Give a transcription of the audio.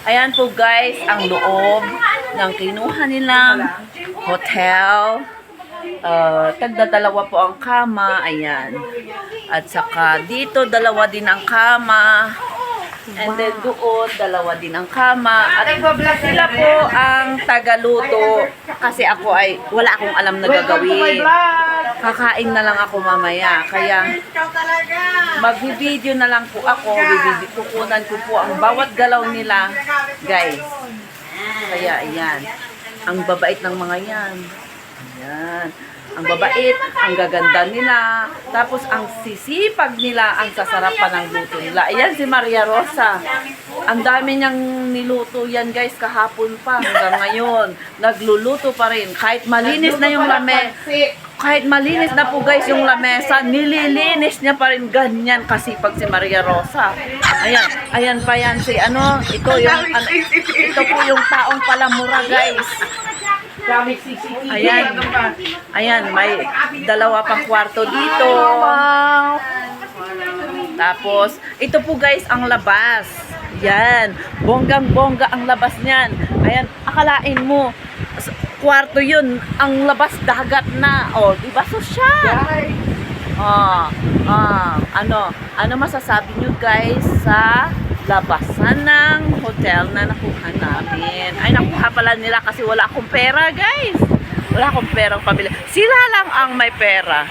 Ayan po guys, ang loob ng kinuha nilang hotel. Uh, tagda dalawa po ang kama, ayan. At saka dito dalawa din ang kama. And then doon, dalawa din ang kama. At sila po ang tagaluto. Kasi ako ay, wala akong alam na gagawin. Kakain na lang ako mamaya. Kaya, Magbi-video na lang po ako. Kukunan ko po ang bawat galaw nila. Guys. Kaya ayan. Ang babait ng mga yan. Ayan. Ang babait, ang gaganda nila. Tapos ang sisipag nila, ang sasarapan ng luto nila. Ayan si Maria Rosa. Ang dami niyang niluto yan guys kahapon pa hanggang ngayon. Nagluluto pa rin. Kahit malinis na yung lame, kahit malinis na po guys yung lamesa, nililinis niya pa rin ganyan kasipag si Maria Rosa. Ayan, ayan pa yan si ano, ito yung, ano, ito po yung taong palamura guys. Ayan, ayan, may dalawa pang kwarto dito. Tapos, ito po guys ang labas. Yan, bonggang-bongga ang labas niyan. Ayan, akalain mo, kwarto yun, ang labas dagat na. O, di ba sosyal? Ah, ah, ano, ano masasabi nyo guys sa labasan ng hotel na nakuha namin? Ay, nakuha pala nila kasi wala akong pera guys. Wala akong perang pabili. Sila lang ang may pera.